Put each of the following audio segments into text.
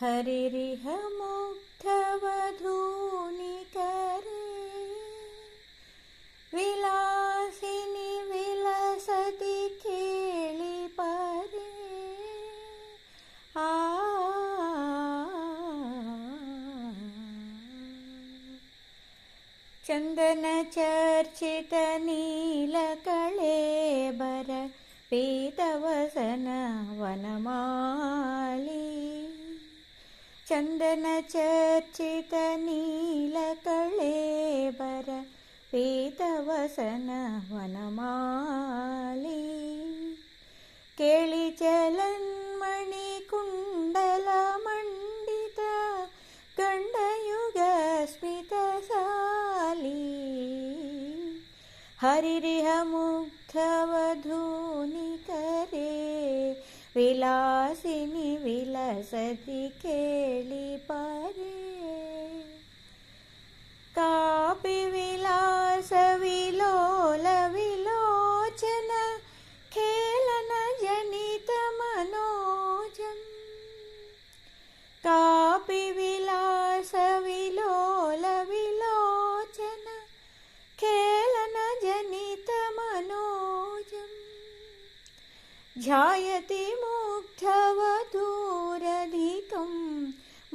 हरिरिह मुग्धवधूनि करे विलासिनि विलसति केळि परे आ चन्दनचर्चितनीलकळेबर पीतवसन वनमाली ചന്ദനചർച്ചിതനീലകളേവര വേദവസനവനമാലി. കുണ്ടല മണ്ഡിത ഗണ്ഡയുഗസ്മിതസാലി ഹരിരിഹ മുഗ്ധവധൂ विलासिनि विलसति केळि परे कापि विलासविलोलविलोचन खेलन जनितमनोजम् कापि विलासविलोलविलोचन खेलन जनितमनोजम् ध्यायति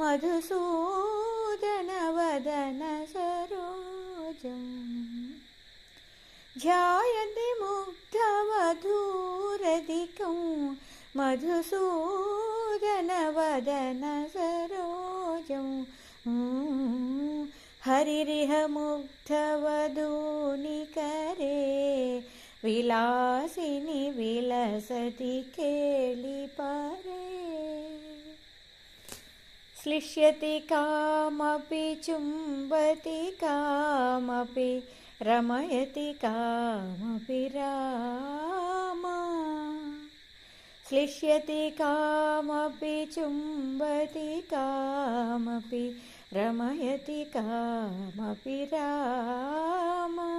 मधुसूदनवदनसरोजम् ध्यायति मुग्धवधूरधिकं मधुसूदनवदन हरिरिह मुग्धवधूनिकरे विलासिनि विलसति केलिपरे। श्लिष्यति कामपि चुम्बति कामपि रमयति कामपि रामा श्लिष्यति कामपि चुम्बति कामपि रमयति कामपि रामा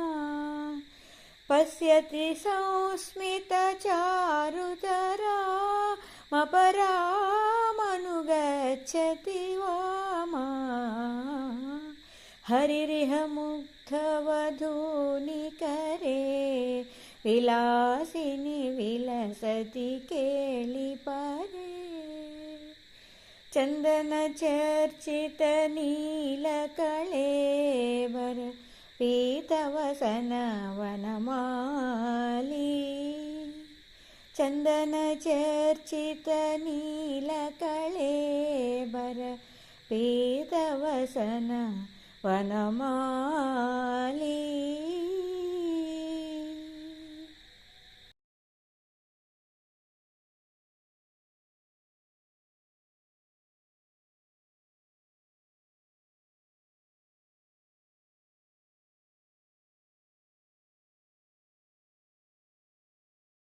पश्यति संस्मितचारुतरा मपरामनुगच्छति वामा हरिरिह मुग्धवधूनि करे विलासिनि विलसति केळि परे चन्दनचर्चितनीलकळेबर पीतवसन वनमाली चन्दनचर्चितनीलकळेबर पीतवसन वनमाली